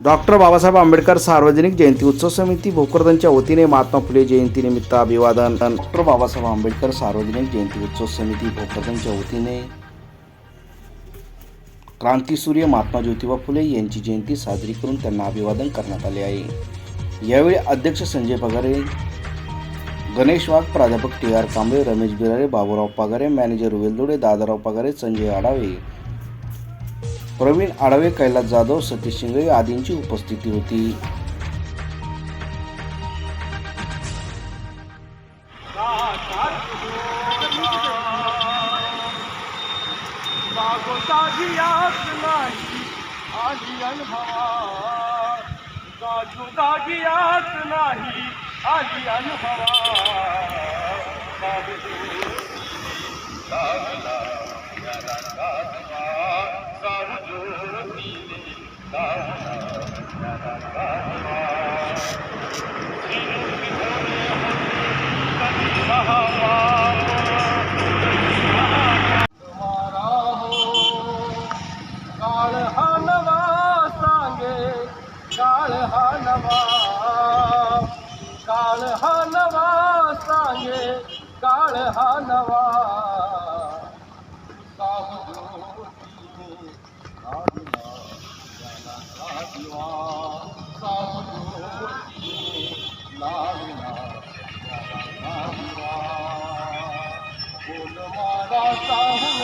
Doctor Babasaheb Ambedkar सार्वजनिक जयंती उत्सव समिती भोकरदनच्या वतीने महात्मा फुले जयंतीनिमित्त अभिवादन. डॉक्टर बाबासाहेब आंबेडकर सार्वजनिक जयंती उत्सव समिती भोकरदनच्या वतीने क्रांतीसूर्य महात्मा ज्योतिबा फुले यांची जयंती साजरी करून त्यांना अभिवादन करण्यात आले आहे. यावेळी अध्यक्ष संजय पगारे गणेश वाघ प्राध्यापक T R Kamble Ramesh Birare Baburao Pagare manager Veldode Dadarao Pagare Sanjay Adave Pravin Adave Kailas Jadhav Satish Shingale आदींची उपस्थिती होती नाही توهان نوال حلوا حلوا